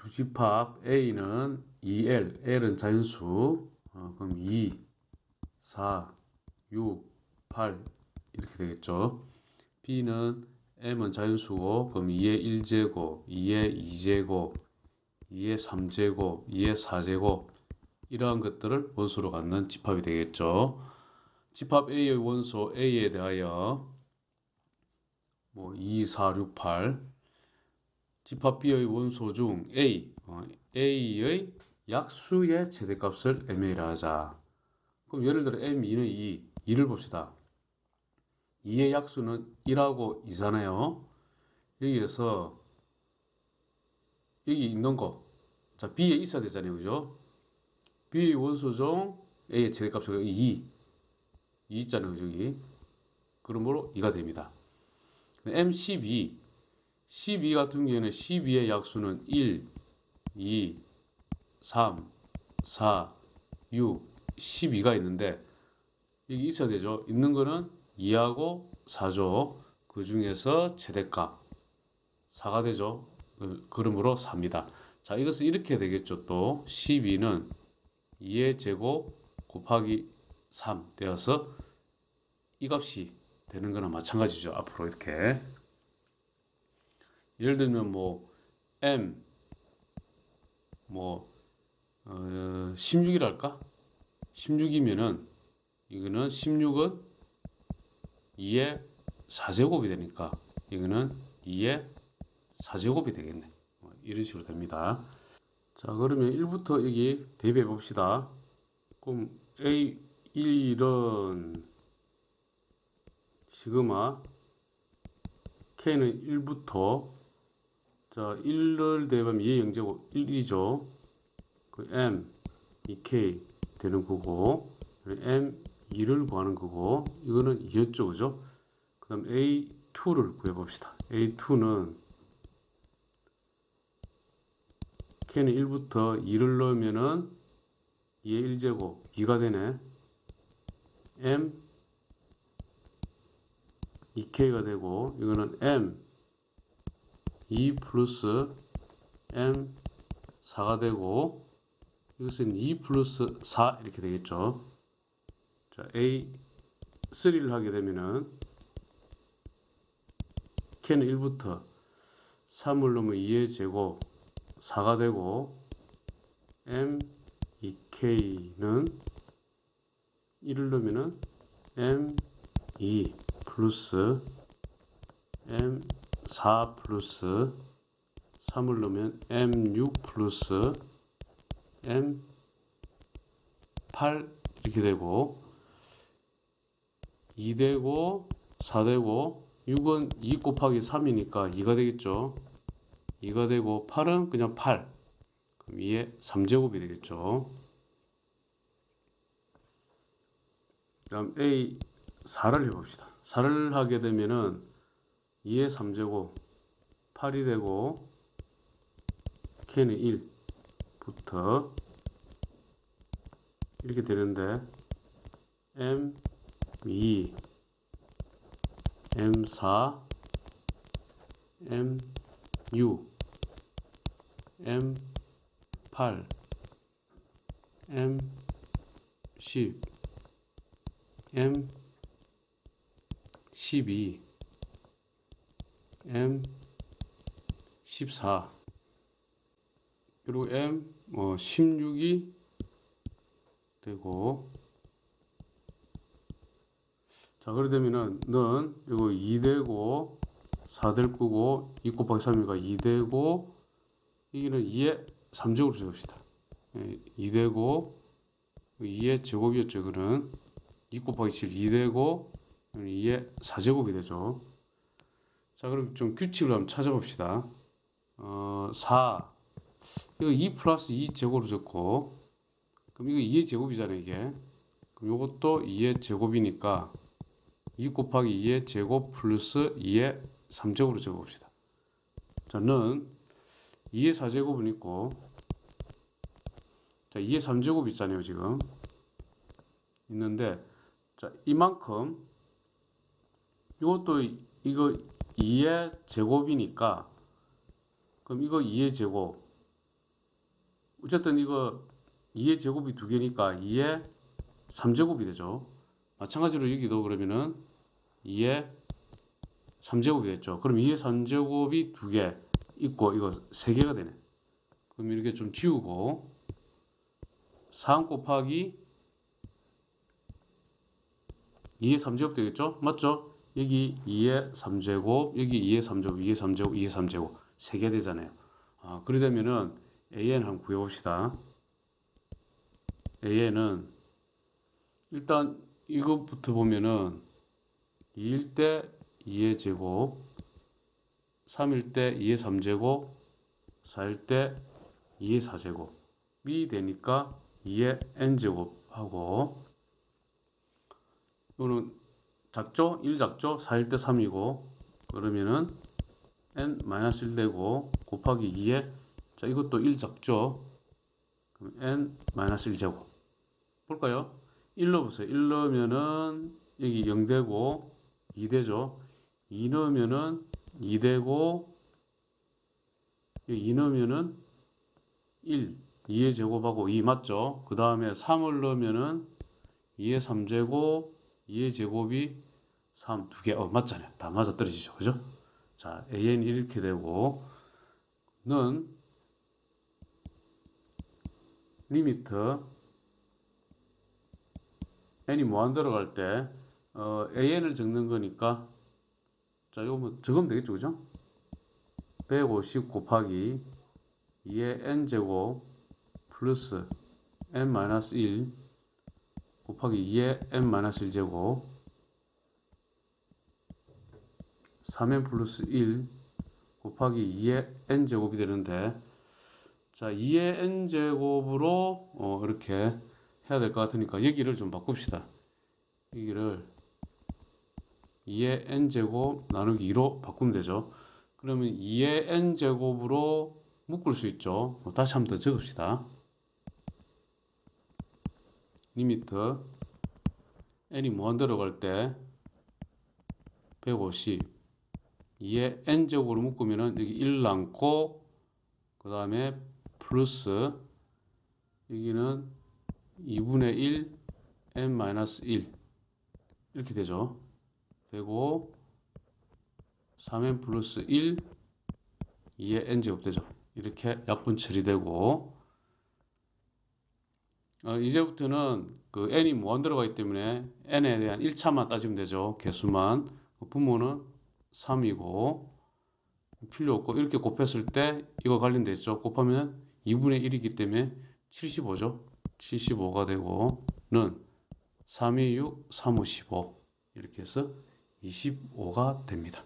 두 집합 A는 2L, L은 자연수, 어, 그럼 2, 4, 6, 8 이렇게 되겠죠. B는 M은 자연수고 그럼 2의 1제곱, 2의 2제곱, 2의 3제곱, 2의 4제곱 이러한 것들을 원소로 갖는 집합이 되겠죠. 집합 A의 원소 A에 대하여 뭐 2, 4, 6, 8 집합 B의 원소 중 A, 어, A의 약수의 최대값을 MA라 하자. 그럼 예를 들어 M2는 2, 2를 봅시다. 2의 약수는 1하고 2잖아요. 여기에서 여기 있는 거. 자, B에 있어야 되잖아요. 그죠? B의 원소 중 A의 최대값은 2. 2 있잖아요. 여기. 그러므로 2가 됩니다. M12. 12 같은 경우에는 12의 약수는 1, 2, 3, 4, 6, 12가 있는데 여기 있어야 되죠. 있는 거는 2하고 4죠. 그 중에서 최대값 4가 되죠. 그, 그러므로 4입니다. 자, 이것은 이렇게 되겠죠. 또 12는 2의 제곱 곱하기 3 되어서 이 값이 되는 거나 마찬가지죠. 앞으로 이렇게 예를 들면 뭐 m 뭐 어, 16이랄까? 16이면은 이거는 16은 2의 4제곱이 되니까 이거는 2의 4제곱이 되겠네. 뭐 이런 식으로 됩니다. 자, 그러면 1부터 여기 대비해 봅시다. 그럼 A1은 시그마 K는 1부터 자 1을 대비하면 2의 0제곱 1이죠. 그 M 2K 되는 거고 M 2를 구하는 거고 이거는 2였죠. 그죠? 그 다음 A2를 구해봅시다. A2는 K는 1부터 2를 넣으면은 2의 1제곱 2가 되네. M 2K가 되고 이거는 M 2 플러스 M 4가 되고 이것은 2 플러스 4 이렇게 되겠죠. 자, A 3를 하게 되면은 K는 1부터 3을 넣으면 2의 제곱 4가 되고 M 2K는 1을 넣으면은 M 2 플러스 M 4 플러스 3을 넣으면 M6 플러스 M8 이렇게 되고 2 되고 4 되고 6은 2 곱하기 3이니까 2가 되겠죠. 2가 되고 8은 그냥 8. 그럼 2의 3제곱이 되겠죠. 다음 A 4를 해봅시다. 4를 하게 되면은 2의 3제곱 8이 되고 K는 1부터 이렇게 되는데 M2 M4 M6 M8 M10 M12 M 14 그리고 M 뭐 16이 되고. 자 그래 되면은 는 이거 2 되고 4 될 거고 2 곱하기 3이니까 2 되고 여기는 2의 3제곱을 적읍시다. 2 되고 2의 제곱이었죠 그는. 2 곱하기 7 2 되고 2의 4제곱이 되죠 자, 그럼 좀 규칙을 한번 찾아봅시다. 어, 4. 이거 2 플러스 2 제곱으로 적고, 그럼 이거 2의 제곱이잖아요, 이게. 그럼 이것도 2의 제곱이니까, 2 곱하기 2의 제곱 플러스 2의 3제곱으로 적어봅시다. 자, 는 2의 4제곱은 있고, 자, 2의 3제곱 있잖아요, 지금. 있는데, 자, 이만큼, 이것도 이거 2의 제곱이니까 그럼 이거 2의 제곱 어쨌든 이거 2의 제곱이 두 개니까 2의 3제곱이 되죠. 마찬가지로 여기도 그러면은 2의 3제곱이 됐죠. 그럼 2의 3제곱이 두 개 있고 이거 세 개가 되네. 그럼 이렇게 좀 지우고 3 곱하기 2의 3제곱 되겠죠? 맞죠? 여기 2의 3제곱, 여기 2의 3제곱, 2의 3제곱, 2의 3제곱 세 개 되잖아요. 아, 그래 되면은 AN 한번 구해 봅시다. AN은 일단 이것부터 보면은 2일 때 2의 제곱, 3일 때 2의 3제곱, 4일 때 2의 4제곱이 되니까 2의 n제곱하고 이거는 작죠? 1 작죠? 4일 때 3이고 그러면은 n-1 되고 곱하기 2에 자 이것도 1 작죠? 그럼 n-1 제곱 볼까요? 1 넣어보세요 1 넣으면은 여기 0 되고 2 되죠? 2 넣으면은 2 되고 여기 2 넣으면은 1 2의 제곱하고 2 맞죠? 그 다음에 3을 넣으면은 2의 3제곱 2의 제곱이 3 두 개. 어, 맞잖아요. 다 맞아 떨어지죠. 그죠? 자, AN이 이렇게 되고 는 리미트 n이 무한 들어갈 때 어, AN을 적는 거니까 자, 이거 뭐 적으면 되겠죠. 그죠? 150 곱하기 2의 n제곱 플러스 n-1 곱하기 2의 n-1제곱 3n 플러스 1 곱하기 2의 n제곱이 되는데 자 2의 n제곱으로 어, 이렇게 해야 될 것 같으니까 여기를 좀 바꿉시다. 여기를 2의 n제곱 나누기 2로 바꾸면 되죠. 그러면 2의 n제곱으로 묶을 수 있죠. 어, 다시 한번 더 적읍시다 리미트 n이 무한 들어갈 때 150 2에 n제곱으로 묶으면은 여기 1 남고 그 다음에 플러스 여기는 2분의 1 n-1 이렇게 되죠. 되고 3n 플러스 1 2의 n제곱 되죠. 이렇게 약분 처리되고 어, 이제부터는 그 n이 무한 들어가 있기 때문에 n에 대한 1차만 따지면 되죠. 개수만. 분모는 3이고 필요 없고 이렇게 곱했을 때 이거 관련돼 있죠. 곱하면 2분의 1이기 때문에 75죠. 75가 되고 는 3, 2, 6, 3, 5, 15 이렇게 해서 25가 됩니다.